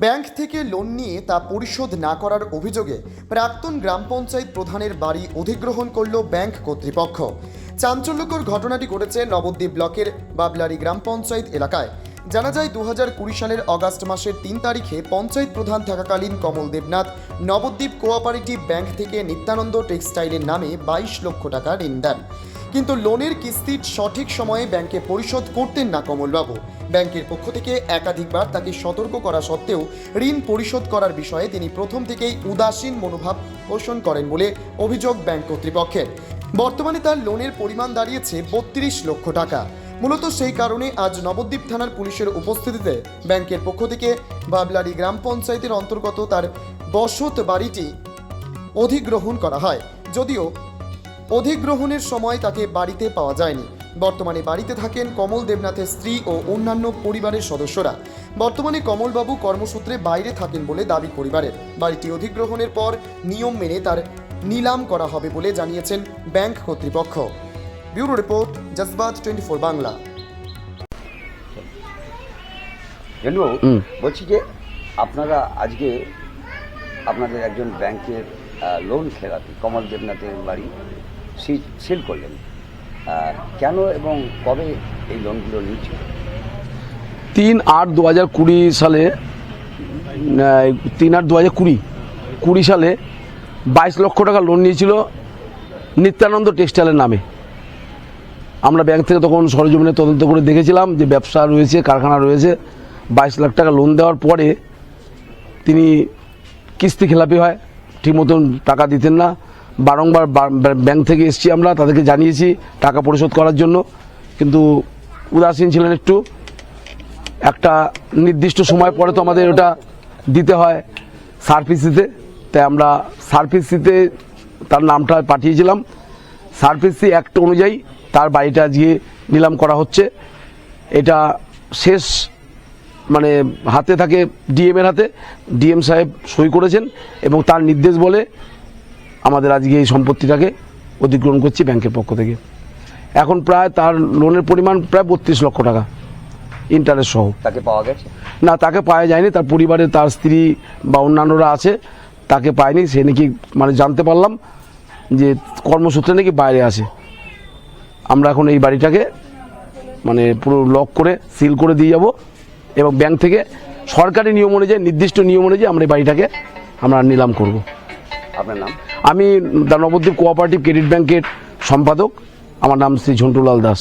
Bank থেকে loan নিয়ে তা পরিশোধ না করার অভিযোগে প্রাক্তন গ্রাম পঞ্চায়েত প্রধানের বাড়ি অধিগ্রহণ করল ব্যাংক কর্তৃপক্ষ। চাঞ্চল্যকর ঘটনাটি ঘটেছে নবদ্বীপ ব্লকের বাবলারি গ্রাম পঞ্চায়েত এলাকায়। জানা যায় দু সালের অগাস্ট মাসের তিন তারিখে পঞ্চায়েত প্রধান থাকাকালীন কমল দেবনাথ নবদ্বীপ কোঅপারেটিভ ব্যাংক থেকে নিত্যানন্দ টেক্সটাইলের নামে বাইশ লক্ষ টাকা ঋণ দেন। কিন্তু লোনের কিস্তির সঠিক সময়ে ব্যাংকে পরিশোধ করতেন না কমলবাবু। ব্যাংকের পক্ষ থেকে একাধিকবার তাকে সতর্ক করা সত্ত্বেও ঋণ পরিশোধ করার বিষয়ে তিনি প্রথম থেকেই উদাসীন মনোভাব পোষণ করেন বলে অভিযোগ ব্যাংক কর্তৃপক্ষের। বর্তমানে তার লোনের পরিমাণ দাঁড়িয়েছে বত্রিশ লক্ষ টাকা। মূলত সেই কারণে আজ নবদ্বীপ থানার পুলিশের উপস্থিতিতে ব্যাংকের পক্ষ থেকে বাবলারি গ্রাম পঞ্চায়েতের অন্তর্গত তার বসত বাড়িটি অধিগ্রহণ করা হয়। যদিও অধিগ্রহণের সময় তাকে বাড়িতে পাওয়া যায়নি। বর্তমানে বাড়িতে থাকেন কমল দেবনাথের স্ত্রী ও অন্যান্য পরিবারের সদস্যরা। বর্তমানে কমলবাবু কর্মসূত্রে বাইরে থাকেন বলে দাবি পরিবারের। বাড়িটি অধিগ্রহণের পর নিয়ম মেনে তার নিলাম করা হবে বলে জানিয়েছেন ব্যাংক কর্তৃপক্ষ। Bureau report জজবাত twenty four Bangla বলছি যে আপনারা আজকে আপনাদের একজন ব্যাংকের লোন খেলাপি কমল দেবনাথের বাড়ি সিল করলেন। কেন এবং কবে এই লোনগুলো নিয়েছিল? তিন আট দু হাজার কুড়ি সালে তিন আট দু হাজার কুড়ি কুড়ি সালে বাইশ লক্ষ টাকা লোন নিয়েছিল নিত্যানন্দ টেক্সটাইলের নামে। আমরা ব্যাংক থেকে তখন সরজমিনে তদন্ত করে দেখেছিলাম যে ব্যবসা রয়েছে, কারখানা রয়েছে। বাইশ লাখ টাকা লোন দেওয়ার পরে তিনি কিস্তি খেলাপি হয় ঠিক মতন টাকা দিতেন না। বারংবার ব্যাংক থেকে এসেছি আমরা, তাদেরকে জানিয়েছি টাকা পরিশোধ করার জন্য। কিন্তু উদাসীন ছিলেন একটু। একটা নির্দিষ্ট সময় পরে তো আমাদের ওটা দিতে হয় সার্ভিস দিতে। তাই আমরা সার্ভিস দিতে তার নামটা পাঠিয়েছিলাম। সার্ভিস অ্যাক্ট অনুযায়ী তার বাড়িটা আজকে নিলাম করা হচ্ছে। এটা শেষ মানে হাতে থাকে ডিএম এর হাতে। ডিএম সাহেব সই করেছেন এবং তার নির্দেশ বলে আমাদের আজকে এই সম্পত্তিটাকে অধিগ্রহণ করছি ব্যাংকের পক্ষ থেকে। এখন প্রায় তার লোনের পরিমাণ প্রায় বত্রিশ লক্ষ টাকা ইন্টারেস্ট সহ। তাকে পাওয়া গেছে? না তাকে পাওয়া যায়নি তার পরিবারে তার স্ত্রী বা অন্যান্যরা আছে তাকে পায়নি সে নাকি মানে জানতে পারলাম যে কর্মসূত্রে নাকি বাইরে আছে। আমরা এখন এই বাড়িটাকে মানে পুরো লক করে সিল করে দিয়ে যাব এবং ব্যাংক থেকে সরকারি নিয়ম অনুযায়ী নির্দিষ্ট নিয়ম অনুযায়ী আমরা এই বাড়িটাকে আমরা নিলাম করব। আপনার নাম? আমি নবদ্বীপ কোঅপারেটিভ ক্রেডিট ব্যাংকের সম্পাদক। আমার নাম শ্রী ঝন্টুলাল দাস।